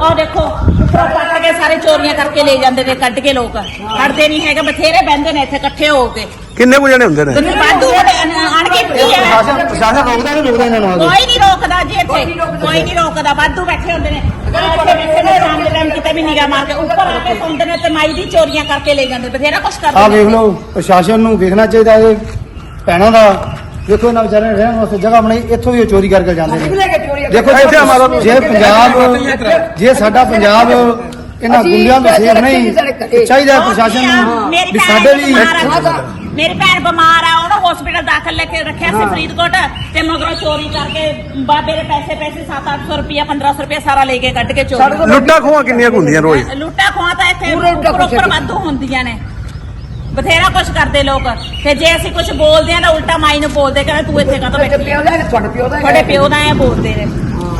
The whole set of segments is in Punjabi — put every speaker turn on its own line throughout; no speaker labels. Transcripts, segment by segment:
ਉਹ ਦੇਖੋ ਉੱਪਰੋਂ ਪੱਟ ਕੇ ਸਾਰੇ ਚੋਰੀਆਂ ਕਰਕੇ ਲੈ ਜਾਂਦੇ ਨੇ ਕੱਢ ਕੇ ਲੋਕ। ਹਟਦੇ ਨਹੀਂ ਹੈਗੇ ਬਥੇਰੇ ਬਹਿੰਦੇ ਨੇ ਇੱਥੇ ਇਕੱਠੇ ਹੋ ਕੇ।
ਕਿੰਨੇ ਕੁ ਜਣੇ ਹੁੰਦੇ ਨੇ?
ਦੁਨੀਆ ਬਾਦੂ ਅਣਗਿਣਤੀ ਹੈ?
ਪ੍ਰਸ਼ਾਸਨ ਪ੍ਰਸ਼ਾਸਨ ਰੋਕਦਾ ਨਹੀਂ ਰੋਕਦਾ ਇਹਨਾਂ ਨੂੰ ਕੇ
ਕੋਈ ਨਹੀਂ ਰੋਕਦਾ ਜੀ ਇੱਥੇ। ਕੋਈ ਨਹੀਂ ਰੋਕਦਾ। ਵਾਧੂ ਬੈਠੇ ਹੁੰਦੇ ਨੇ। ਇੱਥੇ ਬੈਠੇ ਨੇ ਆਰਾਮ ਦੇ ਟਾਈਮ ਕਿਤੇ ਵੀ ਨਿਗਾਹ ਮਾਰ ਕੇ ਉੱਪਰ ਆ ਕੇ ਸੌਂਦੇ ਨੇ ਤੇ ਮਾਈ ਦੀ ਚੋਰੀਆਂ ਕਰਕੇ ਲੈ ਜਾਂਦੇ ਬਥੇਰਾ ਕੁਛ ਕਰਦੇ
ਆ
ਨੇ।
ਵੇਖ ਲਓ ਪ੍ਰਸ਼ਾਸਨ ਨੂੰ ਵੇਖਣਾ ਚਾਹੀਦਾ ਇਹ ਭੈਣਾਂ ਦਾ। ਦੇਖੋ ਇਹਨਾਂ ਵਿਚਾਰਿਆਂ ਨੇ ਰਹਿਣ ਵਾਸਤੇ ਜਗ੍ਹਾ ਬਣਾਈ ਇੱਥੋਂ ਵੀ ਇਹ ਚੋਰੀ ਕਰਕੇ ਜਾਂਦੇ ਨੇ। ਦੇਖੋ
ਹਮਾਰਾ
ਜੇ ਪੰਜਾਬ ਜੇ ਸਾਡਾ ਪੰਜਾਬ ਇਹਨਾਂ ਗੁੰਡਿਆਂ ਤੋਂ ਸੇਫ ਨਹੀਂ ਚਾਹੀਦਾ ਹੈ ਪ੍ਰਸ਼ਾਸਨ ਨੂੰ
ਮੇਰੀ
ਵੀ
ਭੈਣ
ਸਾਡੇ ਲਈ
ਬਿਮਾਰ ਆ। ਮੇਰੀ ਭੈਣ ਬਿਮਾਰ ਆ ਉਹਨੂੰ ਹਸਪੀਟਲ ਦਾਖਲ ਲੈ ਕੇ ਰੱਖਿਆ ਸੀ ਫਰੀਦਕੋਟ ਤੇ ਮਗਰੋਂ ਚੋਰੀ ਕਰਕੇ ਬਾਬੇ ਦੇ ਪੈਸੇ ਪੈਸੇ 7-800 ਰੁਪਇਆ 1500 ਰੁਪਇਆ ਸਾਰਾ ਲੈ ਕੇ ਕੱਢ ਕੇ ਚੋਰੀ
ਲੁੱਟਾਂ ਖੋਹਾਂ ਕਿੰਨੀਆਂ ਕੁ ਹੁੰਦੀਆਂ ਰੋਜ਼?
ਲੁੱਟਾ ਖੋਹਾਂ ਤਾਂ ਇੱਥੇ ਪ੍ਰੋਪਰ ਵਾਧੂ ਹੁੰਦੀਆਂ ਨੇ। ਬਥੇਰਾ ਕੁਛ ਕਰਦੇ ਲੋਕ। ਤੇ ਜੇ ਅਸੀਂ ਕੁਛ ਬੋਲਦੇ ਆ ਤਾਂ ਉਲਟਾ ਮਾਈ ਨੂੰ ਬੋਲਦੇ ਕਹਿੰਦੇ ਤੂੰ ਇੱਥੇ ਕਾਹਤੋਂ ਬੈਠੀ ਆ? ਤੁਹਾਡੇ ਪਿਓ ਦਾ ਐ ਬੋਲਦੇ ਨੇ।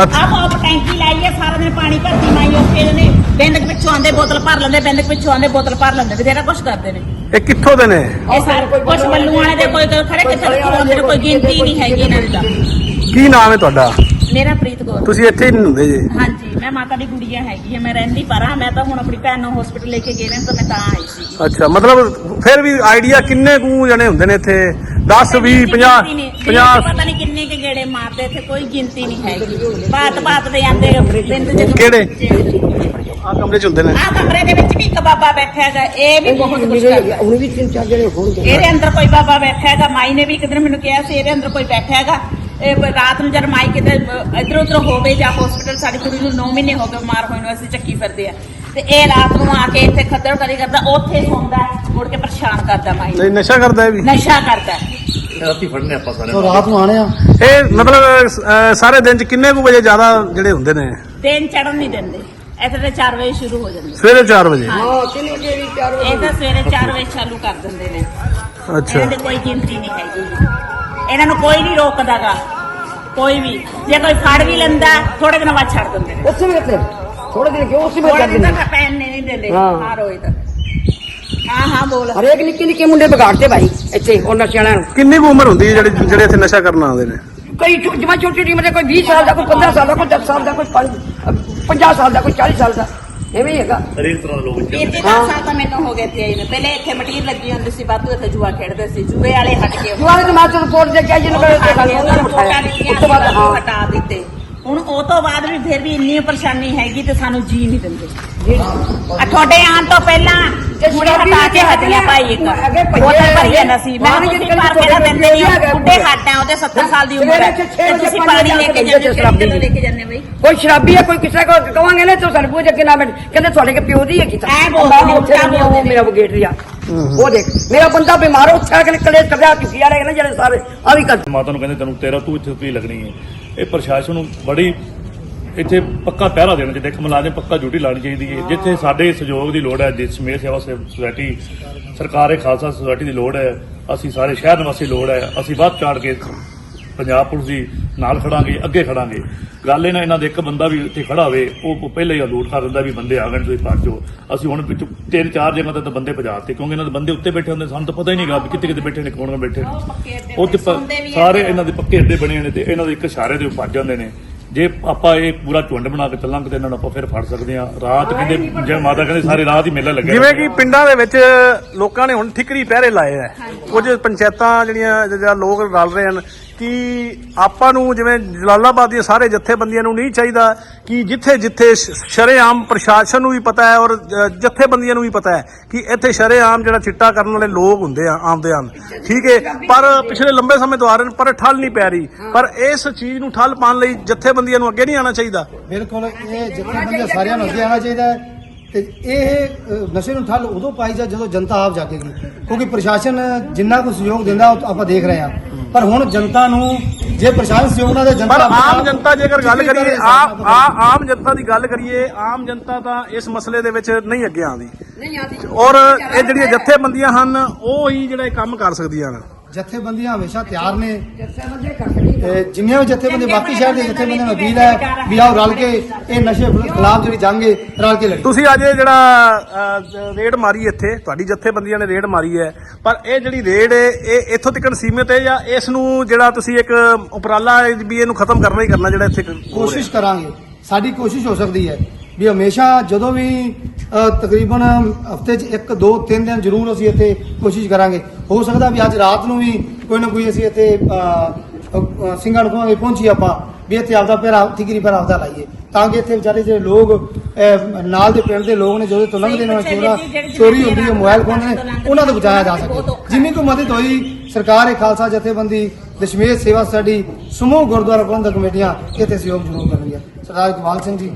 ਅੱਛਾ।
ਆਪ ਆਪ ਟੈਂਕੀ ਲਾਈ ਹੈ ਸਾਰਾ ਦਿਨ ਪਾਣੀ ਭਰਦੀ ਮਾਈ ਉੱਥੇ ਨੇ ਬਿੰਦ ਪਿੱਛੋਂ ਆਂਦੇ ਬੋਤਲ ਭਰ ਲੈਂਦੇ ਬਿੰਦ ਪਿੱਛੋਂ ਆਂਦੇ ਬੋਤਲ ਭਰ ਲੈਂਦੇ ਬਥੇਰਾ ਕੁਛ ਕਰਦੇ ਨੇ।
ਇਹ ਕਿੱਥੋਂ ਦੇ ਨੇ?
ਇਹ ਸਾਰੇ ਕੁਛ ਮੱਲੂ ਵਾਲੇ ਦੇ ਕੋਈ ਖੜੇ ਕਿੱਥੇ ਨੇ ਕੋਈ ਗਿਣਤੀ ਨਹੀਂ ਹੈਗੀ ਇਹਨਾਂ ਦੀ ਤਾਂ।
ਕੀ ਨਾਮ ਹੈ ਤੁਹਾਡਾ?
ਮੇਰਾ ਪ੍ਰੀਤ
ਤੁਸੀਂ ਇੱਥੇ ਹੀ ਨਹੀਂ ਹੁੰਦੇ ਜੀ।
ਹਾਂਜੀ ਮੈਂ ਮਾਤਾ ਦੀ ਗੁੜੀਆ ਹੈਗੀ ਹੈ ਮੈਂ ਰਹਿੰਦੀ ਪਰਾਂ ਮੈਂ ਤਾਂ ਹੁਣ ਆਪਣੀ ਭੈਣ ਨੂੰ ਹਸਪੀਟਲ ਲੈ ਕੇ ਗਏ ਨੇ ਤਾਂ ਮੈਂ ਤਾਂ ਆਈ ਸੀ
ਅੱਛਾ ਮਤਲਬ ਫਿਰ ਵੀ ਆਈਡੀਆ ਕਿੰਨੇ ਕੁ ਜਣੇ ਹੁੰਦੇ ਨੇ ਇੱਥੇ? 10 20 50 50
ਪਤਾ ਨਹੀਂ ਕਿੰਨੇ ਕੇ ਗੇੜੇ ਮਾਰਦੇ ਇੱਥੇ ਕੋਈ ਗਿਣਤੀ ਨਹੀਂ ਹੈਗੀ। ਬਾਤ ਬਾਤ ਦੇ ਜਾਂਦੇ ਬਿੰਦ ਜਦੋਂ
ਕਿਹੜੇ? ਆ ਕਮਰੇ ਚ ਹੁੰਦੇ ਨੇ।
ਆ ਕਮਰੇ ਦੇ ਵਿੱਚ ਵੀ ਇੱਕ ਬਾਬਾ ਬੈਠਾ ਹੈਗਾ ਇਹ ਵੀ ਬਹੁਤ ਕੁਝ ਕਰਦਾ
ਹੁਣ ਵੀ ਤਿੰਨ ਚਾਰ ਜਣੇ ਹੋਣਗੇ।
ਇਹਦੇ ਅੰਦਰ ਕੋਈ ਬਾਬਾ ਬੈਠਾ ਹੈਗਾ ਮਾਈ ਨੇ ਵੀ ਇੱਕ ਦਿਨ ਮੈਨੂੰ ਕਿਹਾ ਸੀ ਇਹਦੇ ਅੰਦਰ ਕੋਈ ਬੈਠਾ ਹੈਗਾ। ਇਹ ਰਾਤ ਨੂੰ ਜਦ ਮਾਈ ਕਿਤੇ ਇਧਰ ਉਧਰ ਹੋਵੇ ਜਾਂ ਹਸਪੀਟਲ ਸਾਡੀ ਕੁੜੀ ਨੂੰ 9 ਮਹੀਨੇ ਹੋ ਗਏ ਬਿਮਾਰ ਹੋਏ ਨੂੰ ਅਸੀਂ ਚੱਕੀ ਫਿਰਦੇ ਆ। ਤੇ ਇਹ ਰਾਤ ਨੂੰ ਆ ਕੇ ਇੱਥੇ ਖੱਦਰ ਕਰੀ ਕਰਦਾ ਉੱਥੇ ਸੌਂਦਾ ਮੁੜ ਕੇ ਪਰੇਸ਼ਾਨ ਕਰਦਾ ਮਾਈ। ਨੂੰ।
ਨਹੀਂ ਨਸ਼ਾ ਕਰਦਾ ਇਹ ਵੀ?
ਨਸ਼ਾ ਕਰਦਾ ਹੈ।
ਤੋਂ ਰਾਤ ਨੂੰ ਆਣੇ ਆ।
ਇਹ ਮਤਲਬ ਅਹ, ਸਾਰੇ ਦਿਨ ਚ ਕਿੰਨੇ ਕੁ ਵਜੇ ਜ਼ਿਆਦਾ ਜਿਹੜੇ ਹੁੰਦੇ ਨੇ?
ਦਿਨ ਚੜਨ ਨਹੀਂ ਦਿੰਦੇ। ਇੱਥੇ ਤੇ 4 ਵਜੇ ਸ਼ੁਰੂ ਹੋ ਜਾਂਦੇ।
ਸਵੇਰੇ 4 ਵਜੇ?
ਹਾਂ। ਕਿੰਨੇ ਵਜੇ ਵੀ ਚਾਰ
ਇਹ ਤਾਂ ਸਵੇਰੇ 4 ਵਜੇ ਚਾਲੂ ਕਰ ਦਿੰਦੇ ਨੇ।
ਅੱਛਾ।
ਇਹਨਾਂ ਦੀ ਕੋਈ ਗਿਣਤੀ ਨਹੀਂ ਹੈਗੀ। ਇਹਨਾਂ ਨੂੰ ਕੋਈ ਨਹੀਂ ਰੋਕਦਾਗਾ। ਕੋਈ ਵੀ। ਜੇ ਕੋਈ ਫੜ ਵੀ ਲੈਂਦਾ ਥੋੜੇ ਦਿਨ ਬਾਅਦ ਛੱਡ ਦਿੰਦੇ ਨੇ।
ਉੱਥੇ ਵੀ ਇੱਥੇ। ਥੋੜੇ ਦਿਨ ਕਿਉਂ ਉਸੇ ਵਿੱਚ
ਥੋੜੇ
ਕਰ
ਦਿਨ
ਦਿੰਦੇ
ਤੱਕ ਪੈਨ ਨਹੀਂ ਦਿੰਦੇ।
ਹਾਂ।
ਹਾਂ ਰੋਏ ਤਾਂ। ਹਾਂ ਹਾਂ ਬੋਲ।
ਹਰੇਕ ਨਿੱਕੇ ਨਿੱਕੇ ਮੁੰਡੇ ਵਿਗਾੜਦੇ ਭਾਈ ਇੱਥੇ ਉਹਨਾਂ ਸਿਆਣਿਆਂ ਨੂੰ।
ਕਿੰਨੀ ਕੁ ਉਮਰ ਹੁੰਦੀ ਹੈ ਜਿਹੜੇ ਜਿਹੜੇ ਇੱਥੇ ਨਸ਼ਾ ਕਰਨ ਆਉਂਦੇ ਨੇ?
ਕਈ ਜਿਵੇਂ ਛੋਟੀ ਟੀਮ ਦੇ ਕੋਈ 20 ਸਾਲ ਦਾ ਕੋਈ 15 ਸਾਲ ਦਾ ਕੋਈ 10 ਸਾਲ ਦਾ ਕੋਈ 50 ਸਾਲ ਦਾ ਕੋਈ 40 ਸਾਲ ਦਾ। ਐਵੇਂ ਹੀ ਹੈਗਾ।
ਵੀਰ ਜੀ 10 ਸਾਲ ਤਾਂ ਮੈਨੂੰ ਹੋ ਗਏ ਤੇ ਆਈ ਨੂੰ। ਪਹਿਲੇ ਇੱਥੇ ਮਟੀਰ ਲੱਗੀ ਹੁੰਦੀ ਸੀ ਬਾਤੂ ਇੱਥੇ ਜੂਆ ਖੇਡਦੇ ਸੀ ਜੂਏ ਵਾਲੇ ਹਟ ਗਏ।
ਜਵਾਨ ਦੇ ਮਾਤਰ ਰਿਪੋਰਟ ਦੇ ਕੇ ਆਈ ਜਿਹਨੂੰ ਕਹਿੰਦੇ ਗੱਲ ਉਹਨਾਂ ਨੇ ਉਠਾਇਆ ਉਸ ਤੋਂ ਬਾਅਦ ਹਾਂ।
ਹਟਾ ਦਿੱਤੇ। ਹੁਣ ਉਹ ਤੋਂ ਬਾਅਦ ਵੀ ਫਿਰ ਵੀ ਇੰਨੀ ਪਰੇਸ਼ਾਨੀ ਹੈਗੀ ਤੇ ਸਾਨੂੰ ਜੀ ਨਹੀਂ ਦਿੰਦੇ। ਆ ਤੁਹਾਡੇ ਆਉਣ ਤੋਂ ਪਹਿਲਾਂ ਮੁੰਡੇ ਹਟਾ ਕੇ ਹਟੀਆਂ ਭਾਈ ਇੱਕ ਬੋਤਲ ਭਰੀ ਜਾਂਦਾ ਸੀ। ਮੈਂ ਤੁਸੀਂ ਭਰ ਕੇ ਨਾ ਦਿੰਦੇ ਨਹੀਂ ਹੋ। ਬੁੱਢੇ ਹੱਟ ਆ ਉਹਦੇ 70 ਸਾਲ ਦੀ ਉਮਰ ਹੈ। ਤੇ ਤੁਸੀਂ ਪਾਣੀ ਲੈ ਕੇ ਜਾਂਦੇ ਹੋ ਕਿਹੜੀ ਜਗ੍ਹਾ ਲੈ ਕੇ ਜਾਂਦੇ ਬਈ।
ਕੋਈ ਸ਼ਰਾਬੀ ਹੈ ਕੋਈ ਕਿਸੇ ਕੋ ਕਵਾਂਗੇ ਨਾ ਤਾਂ ਸਾਡੇ ਪੂਜੇ ਅੱਗੇ ਨਾ ਬੈਠ। ਕਹਿੰਦੇ ਤੁਹਾਡੇ ਕੇ ਪਿਓ ਦੀ ਹੈ ਕੀਤਾ
ਐਂ ਬੋਲਦੇ।
ਮੇਰਾ ਬਗੇਟ ਰਿਆ ਉਹ ਦੇਖ ਮੇਰਾ ਬੰਦਾ ਬਿਮਾਰ ਉੱਥੇ ਆ ਕੇ ਕਲੇ ਕਰਿਆ ਚੁੱਕੀ ਵਾਲੇ ਨੇ ਜਿਹੜੇ ਸਾਰੇ ਆ ਵੀ ਕਰ
ਮਾਤਾ ਨੂੰ ਕਹਿੰਦੇ ਤੈਨੂੰ ਤੇਰਾ ਤੂੰ ਇੱਥੇ ਕੀ ਲੱਗਣੀ ਹੈ। ਇਹ ਪ੍ਰਸ਼ਾਸਨ ਨੂੰ ਬੜੀ ਇੱਥੇ ਪੱਕਾ ਪਹਿਰਾ ਦੇਣਾ ਚਾਹੀਦਾ, ਇੱਕ ਮੁਲਾਜ਼ਮ ਪੱਕਾ ਡਿਊਟੀ ਲਾਣੀ ਚਾਹੀਦੀ ਹੈ। ਜਿੱਥੇ ਸਾਡੇ ਸਹਿਯੋਗ ਦੀ ਲੋੜ ਹੈ ਜਿਸ ਸਮੇਤ ਸੇਵਾ ਸੇ- ਸੁਸਾਇਟੀ, ਸਰਕਾਰ ਖਾਲਸਾ ਸੁਸਾਇਟੀ ਦੀ ਲੋੜ ਹੈ, ਅਸੀਂ ਸਾਰੇ ਸ਼ਹਿਰ ਨਿਵਾਸੀ ਲੋੜ ਹੈ, ਅਸੀਂ ਵੱਧ ਚਾੜ ਕੇ ਪੰਜਾਬ ਪੁਲਿਸ ਦੀ ਨਾਲ ਖੜਾਂਗੇ ਅੱਗੇ ਖੜਾਂਗੇ। ਗੱਲ ਇਹ ਨਾ ਇਹਨਾਂ ਦੇ ਇੱਕ ਬੰਦਾ ਵੀ ਇੱਥੇ ਖੜਾ ਹੋਵੇ ਉਹ ਪਹਿਲਾਂ ਹੀ ਲੂਟ ਕਰ ਦਿੰਦਾ ਵੀ ਬੰਦੇ ਆ ਗਏ ਤੁਸੀਂ ਭੱਜ ਜਾਓ। ਅਸੀਂ ਹੁਣ ਵਿੱਚ ਤਿੰਨ ਚਾਰ ਜਗ੍ਹਾ ਤੇ ਤਾਂ ਬੰਦੇ ਭਜਾਤੇ ਕਿਉਂਕਿ ਇਹਨਾਂ ਦੇ ਬੰਦੇ ਉੱਤੇ ਬੈਠੇ ਹੁੰਦੇ ਸਾਨੂੰ ਤਾਂ ਪਤਾ ਹੀ ਨਹੀਂ ਗਾ ਵੀ ਕਿੱਥੇ ਕਿੱਥੇ ਬੈਠੇ ਨੇ ਕੌਣ ਕੌਣ ਬੈਠੇ ਨੇ। ਉਹ ਤੇ ਸਾਰੇ ਇਹਨਾਂ ਦੇ ਪੱਕੇ ਅੱਡੇ ਬਣੇ ਨੇ ਤੇ ਇਹਨਾਂ ਦੇ ਇੱਕ ਇਸ਼ਾਰੇ ਦੇ ਉੱਪਰ ਭੱਜ ਜਾਂਦੇ ਨੇ। ਜੇ ਆਪਾਂ ਇਹ ਪੂਰਾ ਝੁੰਡ ਬਣਾ ਕੇ ਚੱਲਾਂਗੇ ਤੇ ਇਹਨਾਂ ਨੂੰ ਆਪਾਂ ਫਿਰ ਫੜ ਸਕਦੇ ਹਾਂ। ਰਾਤ ਕਹਿੰਦੇ ਜੇ ਮਾਤਾ ਕਹਿੰਦੇ ਸਾਰੇ ਰਾਤ ਹੀ ਮੇਲਾ ਲੱਗਿਆ
ਜਿਵੇਂ ਕਿ ਪਿੰਡਾਂ ਦੇ ਵਿੱਚ ਲੋਕਾਂ ਨੇ ਹੁਣ ਠਿਕਰੀ ਪਹਿਰੇ ਲਾਏ ਆ। ਕੁਝ ਪੰਚਾਇਤਾਂ ਜਿਹੜੀਆਂ ਜਿਹੜਾ ਲੋਕ ਰਲ ਰਹੇ ਹਨ ਕਿ ਆਪਾਂ ਨੂੰ ਜਿਵੇਂ ਜਲਾਲਾਬਾਦ ਦੀਆਂ ਸਾਰੇ ਜਥੇਬੰਦੀਆਂ ਨੂੰ ਨਹੀਂ ਚਾਹੀਦਾ ਕਿ ਜਿੱਥੇ ਜਿੱਥੇ ਸ਼ਰੇਆਮ ਪ੍ਰਸ਼ਾਸਨ ਨੂੰ ਵੀ ਪਤਾ ਹੈ ਔਰ ਜ- ਜਥੇਬੰਦੀਆਂ ਨੂੰ ਵੀ ਪਤਾ ਹੈ ਕਿ ਇੱਥੇ ਸ਼ਰੇਆਮ ਜਿਹੜਾ ਚਿੱਟਾ ਕਰਨ ਵਾਲੇ ਲੋਕ ਹੁੰਦੇ ਆ, ਆਉਂਦੇ ਹਨ। ਠੀਕ ਹੈ, ਪਰ ਪਿਛਲੇ ਲੰਬੇ ਸਮੇਂ ਤੋਂ ਆ ਰਹੇ ਨੇ ਪਰ ਠੱਲ ਨਹੀਂ ਪੈ ਰਹੀ। ਪਰ ਇਸ ਚੀਜ਼ ਨੂੰ ਠੱਲ ਪਾਉਣ ਲਈ ਜਥੇਬੰਦੀਆਂ ਨੂੰ ਅੱਗੇ ਨਹੀਂ ਆਉਣਾ ਚਾਹੀਦਾ।
ਬਿਲਕੁਲ, ਇਹ ਜਥੇਬੰਦੀਆਂ ਸਾਰਿਆਂ ਨੂੰ ਅੱਗੇ ਆਉਣਾ ਚਾਹੀਦਾ ਹੈ ਤੇ ਇਹ ਨਸ਼ੇ ਨੂੰ ਠੱਲ ਉਦੋਂ ਪਾਈ ਜਾ ਜਦੋਂ ਜਨਤਾ ਆਪ ਜਾਗੇਗੀ। ਕਿਉਂਕਿ ਪ੍ਰਸ਼ਾਸਨ ਜਿੰਨਾ ਕੁ ਸਹਿਯੋਗ ਦਿੰਦਾ ਆਪਾਂ ਦੇਖ ਰਹੇ ਹਾਂ। ਪਰ ਹੁਣ ਜਨਤਾ ਨੂੰ ਜੇ ਪ੍ਰਸ਼ਾਸਨ ਸਹਿਯੋਗ ਨਾਲ ਦੇ ਜਨਤਾ
ਪਰ ਆਮ ਜਨਤਾ ਜੇਕਰ ਗੱਲ ਕਰੀਏ
ਕਰ।
ਆ ਆਮ ਜਨਤਾ ਦੀ ਗੱਲ ਕਰੀਏ ਆਮ ਜਨਤਾ ਤਾਂ ਇਸ ਮਸਲੇ ਦੇ ਵਿੱਚ ਨਹੀਂ ਅੱਗੇ ਆਉਂਦੀ।
ਨਹੀਂ ਆਦੀ
ਔਰ ਇਹ ਜਿਹੜੀਆਂ ਜਥੇਬੰਦੀਆਂ ਹਨ ਉਹ ਹੀ ਜਿਹੜਾ ਇਹ ਕੰਮ ਕਰ ਸਕਦੀਆਂ ਹਨ।
ਜਥੇਬੰਦੀਆਂ ਹਮੇਸ਼ਾ ਤਿਆਰ ਨੇ। ਤੇ ਜਿੰਨੀਆਂ ਵੀ ਜਥੇਬੰਦੀਆਂ ਬਾਕੀ ਸ਼ਹਿਰ ਦੇ ਜਥੇਬੰਦੀਆਂ ਨੂੰ ਅਪੀਲ ਹੈ ਵੀ ਆਓ ਰਲ ਕੇ ਇਹ ਨਸ਼ੇ ਖਿਲਾਫ ਜਿਹੜੀ ਜੰਗ ਹੈ ਰਲ ਕੇ ਲੜੀ।
ਤੁਸੀਂ ਅੱਜ ਇਹ ਜਿਹੜਾ ਰੇਡ ਮਾਰੀ ਇੱਥੇ ਤੁਹਾਡੀ ਜਥੇਬੰਦੀਆਂ ਨੇ ਰੇਡ ਮਾਰੀ ਹੈ ਪਰ ਇਹ ਜਿਹੜੀ ਰੇਡ ਹੈ ਇਹ ਇੱਥੋਂ ਤੱਕ ਸੀਮਿਤ ਹੈ ਜਾਂ ਇਸ ਨੂੰ ਜਿਹੜਾ ਤੁਸੀਂ ਇੱਕ ਉਪਰਾਲਾ ਵੀ ਇਹਨੂੰ ਖਤਮ ਕਰਨਾ ਹੀ ਕਰਨਾ ਜਿਹੜਾ ਇੱਥੇ?
ਕੋਸ਼ਿਸ਼ ਕਰਾਂਗੇ। ਸਾਡੀ ਕੋਸ਼ਿਸ਼ ਹੋ ਸਕਦੀ ਹੈ। ਵੀ ਹਮੇਸ਼ਾ ਜਦੋਂ ਵੀ ਤਕਰੀਬਨ ਹਫ਼ਤੇ 'ਚ ਇੱਕ ਦੋ ਤਿੰਨ ਦਿਨ ਜ਼ਰੂਰ ਅਸੀਂ ਇੱਥੇ ਕੋਸ਼ਿਸ਼ ਕਰਾਂਗੇ। ਹੋ ਸਕਦਾ ਵੀ ਅੱਜ ਰਾਤ ਨੂੰ ਵੀ ਕੋਈ ਨਾ ਕੋਈ ਅਸੀਂ ਇੱਥੇ ਸਿੰਘਾਂ ਨੂੰ ਕਹਾਂਗੇ ਪਹੁੰਚੀ ਆਪਾਂ ਵੀ ਇੱਥੇ ਆਪਦਾ ਪੈਰਾ ਠਿਕਰੀ ਪੈਰਾ ਆਪਦਾ ਲਾਈਏ। ਤਾਂ ਕਿ ਇੱਥੇ ਵਿਚਾਰੇ ਜਿਹੜੇ ਲੋਕ ਨਾਲ ਦੇ ਪਿੰਡ ਦੇ ਲੋਕ ਨੇ ਜਦੋਂ ਤੋਂ ਲੰਘਦੇ ਨੇ ਚੋਰਾ ਚੋਰੀ ਹੁੰਦੀ ਹੈ ਮੋਬਾਈਲ ਖੋਹਦੇ ਨੇ ਉਹਨਾਂ ਤੋਂ ਬਚਾਇਆ ਜਾ ਸਕੇ। ਜਿੰਨੀ ਕੁ ਮਦਦ ਹੋਈ ਸਰਕਾਰ ਇਹ ਖਾਲਸਾ ਜਥੇਬੰਦੀ ਦਸ਼ਮੇਸ਼ ਸੇਵਾ ਸਟੱਡੀ ਸਮੂਹ ਗੁਰਦੁਆਰਾ ਪ੍ਰਬੰਧਕ ਕਮੇਟੀਆਂ ਇੱਥੇ ਸਹਿਯੋਗ ਜ਼ਰੂਰ ਕਰਨਗੀਆਂ। ਸਰਦਾਰ ਇਕਬਾਲ ਸਿੰਘ ਜੀ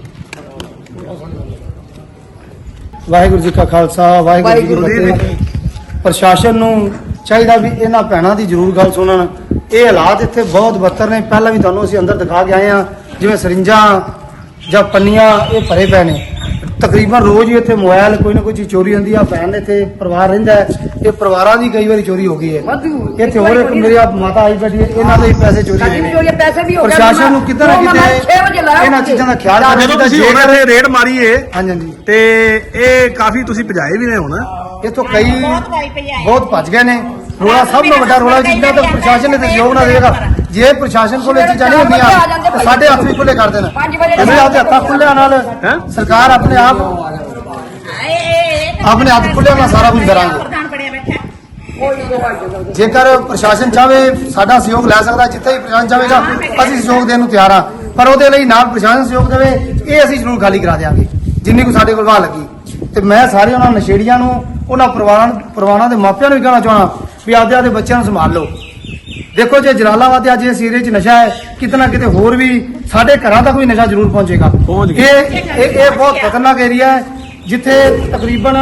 ਵਾਹਿਗੁਰੂ ਜੀ ਕਾ ਖਾਲਸਾ ਵਾਹਿਗੁਰੂ ਜੀ ਕੀ ਫਤਿਹ। ਪ੍ਰਸ਼ਾਸਨ ਨੂੰ ਚਾਹੀਦਾ ਵੀ ਇਹਨਾਂ ਭੈਣਾਂ ਦੀ ਜ਼ਰੂਰ ਗੱਲ ਸੁਣਨ। ਇਹ ਹਾਲਾਤ ਇੱਥੇ ਬਹੁਤ ਬੱਤਰ ਨੇ। ਪਹਿਲਾਂ ਵੀ ਤੁਹਾਨੂੰ ਅਸੀਂ ਅੰਦਰ ਦਿਖਾ ਕੇ ਆਏ ਆ ਜਿਵੇਂ ਸਰਿੰਜਾਂ ਜਾਂ ਪੰਨੀਆਂ ਇਹ ਭਰੇ ਪਏ ਨੇ। ਤਕਰੀਬਨ ਰੋਜ਼ ਹੀ ਇੱਥੇ ਮੋਬਾਈਲ ਕੋਈ ਨਾ ਕੋਈ ਚੀਜ਼ ਚੋਰੀ ਹੁੰਦੀ ਆ ਭੈਣ ਦੇ ਇੱਥੇ ਪਰਿਵਾਰ ਰਹਿੰਦਾ ਹੈ। ਇਹ ਪਰਿਵਾਰਾਂ ਦੀ ਕਈ ਵਾਰੀ ਚੋਰੀ ਹੋ ਗਈ ਹੈ। ਇੱਥੇ ਹੋਰ ਇੱਕ ਮੇਰੀ ਆ ਮਾਤਾ ਆਈ ਬੈਠੀ ਹੈ ਇਹਨਾਂ ਦੇ ਵੀ ਪੈਸੇ ਚੋਰੀ
ਸਾਡੀ
ਹੋਏ ਨੇ।
ਪੈਸੇ ਵੀ ਹੋ ਗਏ
ਪ੍ਰਸ਼ਾਸਨ ਨੂੰ ਕਿਤੇ ਨਾ ਕਿਤੇ ਇਹਨਾਂ ਚੀਜ਼ਾਂ ਦਾ ਖਿਆਲ ਰੱਖਣਾ
ਜਦੋਂ
ਚਾਹੀਦਾ
ਤੁਸੀਂ ਹੁਣ
ਜੇਕਰ-
ਇੱਥੇ ਰੇਡ ਮਾਰੀ ਏ
ਹਾਂਜੀ ਹਾਂਜੀ।
ਤੇ ਇਹ ਕਾਫੀ ਤੁਸੀਂ ਭਜਾਏ ਵੀ ਨੇ ਹੁਣ।
ਇੱਥੋਂ ਕਈ
ਬਹੁਤ
ਭੱਜ ਗਏ ਨੇ। ਰੋਲਾ ਸਭ ਤੋਂ ਵੱਡਾ ਰੋਲਾ ਜਿੰਨਾ ਤਾਂ ਪ੍ਰਸ਼ਾਸਨ ਨੇ ਤੇ ਸਹਿਯੋਗ ਨਾ ਦੇਗਾ ਜੇ ਪ੍ਰਸ਼ਾਸਨ ਕੋਲ ਇਹ ਚੀਜ਼ਾਂ ਨਹੀਂ ਹੁੰਦੀਆਂ ਤਾਂ ਸਾਡੇ ਹੱਥ ਵੀ ਖੁੱਲੇ ਕਰ ਦੇਣ।
ਪੰਜ ਵਜੇ
ਅਸੀਂ ਆਪਦੇ ਹੱਥਾਂ ਖੁੱਲਿਆਂ ਨਾਲ? ਸਰਕਾਰ ਆਪਣੇ ਆਪ ਆਪਣੇ ਹੱਥ ਖੁੱਲਿਆਂ ਨਾਲ ਸਾਰਾ ਕੁਝ ਕਰਾਂਗੇ। ਜੇਕਰ ਪ੍ਰਸ਼ਾਸਨ ਚਾਵੇ ਸਾਡਾ ਸਹਿਯੋਗ ਲੈ ਸਕਦਾ ਜਿੱਥੇ ਵੀ ਪ੍ਰਸ਼ਾਸਨ ਚਾਹੇਗਾ ਅਸੀਂ ਸਹਿਯੋਗ ਦੇਣ ਨੂੰ ਤਿਆਰ ਹਾਂ। ਪਰ ਉਹਦੇ ਲਈ ਨਾਲ ਪ੍ਰਸ਼ਾਸਨ ਸਹਿਯੋਗ ਦੇਵੇ ਇਹ ਅਸੀਂ ਜ਼ਰੂਰ ਖਾਲੀ ਕਰਾ ਦੇਵਾਂਗੇ ਜਿੰਨੀ ਕੁ ਸਾਡੇ ਕੋਲ ਵਾਹ ਲੱਗੀ। ਤੇ ਮੈਂ ਸਾਰੇ ਉਹਨਾਂ ਨਸ਼ੇੜੀਆਂ ਨੂੰ ਉਹਨਾਂ ਪਰਿਵਾਰਾਂ ਪਰਿਵਾਰਾਂ ਦੇ ਮਾਪਿਆਂ ਨੂੰ ਵੀ ਕਹਿਣਾ ਚਾਹਣਾ ਵੀ ਆਪਦੇ ਆਪਦੇ ਬੱਚਿਆਂ ਨੂੰ ਸੰਭਾਲ ਲਓ। ਦੇਖੋ ਜੇ ਜਲਾਲਾਬਾਦ ਅੱਜ ਇਸ ਏਰੀਏ 'ਚ ਨਸ਼ਾ ਹੈ ਕਿਤਨਾ ਕਿਤੇ ਹੋਰ ਵੀ ਸਾਡੇ ਘਰਾਂ ਤੱਕ ਵੀ ਨਸ਼ਾ ਜ਼ਰੂਰ ਪਹੁੰਚੇਗਾ।
ਪਹੁੰਚ ਗਿਆ।
ਇਹ ਇਹ ਇਹ ਬਹੁਤ ਖਤਰਨਾਕ ਏਰੀਆ ਹੈ ਜਿੱਥੇ ਤਕਰੀਬਨ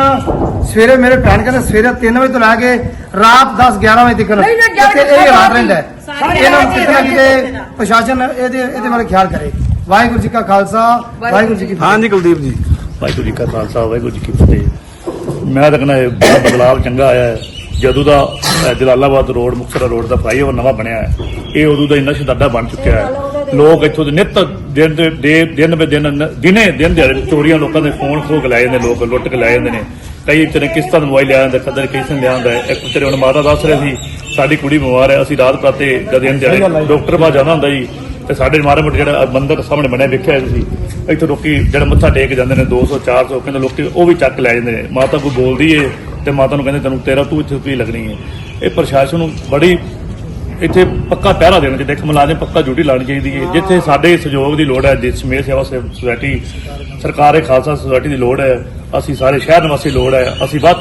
ਸਵੇਰੇ ਮੇਰੇ ਭੈਣ ਕਹਿੰਦੇ ਸਵੇਰੇ 3 ਵਜੇ ਤੋਂ ਲੈ ਕੇ ਰਾਤ 10 11 ਵਜੇ ਤੱਕ
ਨਹੀਂ, ਨਹੀਂ, ਗਿਆਰਾਂ
ਇੱਥੇ ਇਹ ਹਾਲਾਤ ਰਹਿੰਦਾ ਹੈ।
ਸਾਰੇ
ਇਹਨਾਂ ਨੂੰ
ਰਾਤ
ਕਿਤੇ ਪ੍ਰਸ਼ਾਸਨ ਇਹਦੇ ਇਹਦੇ ਬਾਰੇ ਖਿਆਲ ਕਰੇ। ਵਾਹਿਗੁਰੂ ਜੀ ਕਾ ਖਾਲਸਾ ਵਾਹਿਗੁਰੂ ਜੀ ਕੀ ਫਤਿਹ।
ਹਾਂਜੀ ਕੁਲਦੀਪ ਜੀ।
ਵਾਹਿਗੁਰੂ ਜੀ ਕਾ ਖਾਲਸਾ ਵਾਹਿਗੁਰੂ ਜੀ ਕੀ ਫਤਿਹ। ਮੈਂ ਤਾਂ ਕਹਿੰਦਾ ਇਹ ਬੜਾ ਬਦਲਾਅ ਚੰਗਾ ਆਇਆ ਹੈ। ਜਦੋਂ ਦਾ ਜਲਾਲਾਬਾਦ ਰੋਡ ਮੁਕਤਸਰ ਰੋਡ ਦਾ ਫਲਾਈਓਵਰ ਨਵਾਂ ਬਣਿਆ ਹੈ। ਇਹ ਉਦੋਂ ਦਾ ਇੰਨਾ ਸ਼ਦਾਡਾ ਬਣ ਚੁੱਕਿਆ ਹੈ। ਲੋਕ ਇੱਥੋਂ ਦੇ ਨਿੱਤ ਦਿਨ ਦੇ ਦੇ- ਦਿਨ ਬੇ ਦਿਨ ਦਿਨੇ ਦਿਨ ਦਿਹਾੜੇ ਚੋਰੀਆਂ ਲੋਕਾਂ ਦੇ ਫੋਨ ਖੋਹ ਕੇ ਲੈ ਜਾਂਦੇ ਲੋਕ ਲੁੱਟ ਕੇ ਲੈ ਜਾਂਦੇ ਨੇ। ਕਈ ਤੇਰੇ ਕਿਸ਼ਤਾਂ ਦਾ ਮੋਬਾਈਲ ਲਿਆ ਜਾਂਦਾ ਕਦਰ ਕਿਸੇ ਨੇ ਲਿਆ ਹੁੰਦਾ। ਹੈ। ਇੱਕ ਤੇਰੇ ਹੁਣ ਮਾਤਾ ਦੱਸ ਰਹੇ ਸੀ ਸਾਡੀ ਕੁੜੀ ਬਿਮਾਰ ਹੈ ਅਸੀਂ ਰਾਤ ਪ੍ਰਾਤੇ ਦਿਨ ਦਿਹਾੜੇ ਡਾਕਟਰ ਬਾਹਰ ਜਾਣਾ ਹੁੰਦਾ ਜੀ। ਤੇ ਸਾਡੇ ਮਾਰੇ ਮੋਟੇ ਜਿਹੜਾ ਮੰਦਰ ਸਾਹਮਣੇ ਬਣਿਆ ਵੇਖਿਆ ਤੁਸੀਂ ਇੱਥੇ ਲੋਕੀ ਜਿਹੜਾ ਮੱਥਾ ਟੇਕ ਜਾਂਦੇ ਨੇ 200 400 ਕਹਿੰਦੇ ਲੋਕੀ ਉਹ ਵੀ ਚੱਕ ਲੈ ਜਾਂਦੇ ਨੇ। ਮਾਤਾ ਕੋਈ ਬੋਲਦੀ ਏ ਤੇ ਮਾਤਾ ਨੂੰ ਕਹਿੰਦੇ ਤੈਨੂੰ ਤੇਰਾ ਤੂੰ ਇੱਥੇ ਕੀ ਲੱਗਣੀ ਹੈ? ਇਹ ਪ੍ਰਸ਼ਾਸਨ ਨੂੰ ਬੜੀ ਇੱਥੇ ਪੱਕਾ ਪਹਿਰਾ ਦੇਣਾ ਚਾਹੀਦਾ, ਇੱਕ ਮੁਲਾਜ਼ਮ ਪੱਕਾ ਡਿਊਟੀ ਲਾਣੀ ਚਾਹੀਦੀ ਹੈ। ਜਿੱਥੇ ਸਾਡੇ ਸਹਿਯੋਗ ਦੀ ਲੋੜ ਹੈ ਦਸ਼ਮੇਸ਼ ਸੇਵਾ ਸੇ- ਸੁਸਾਇਟੀ, ਸਰਕਾਰੇ ਖਾਲਸਾ ਸੁਸਾਇਟੀ ਦੀ ਲੋੜ ਹੈ, ਅਸੀਂ ਸਾਰੇ ਸ਼ਹਿਰ ਨਿਵਾਸੀ ਲੋੜ ਹੈ, ਅਸੀਂ ਵੱਧ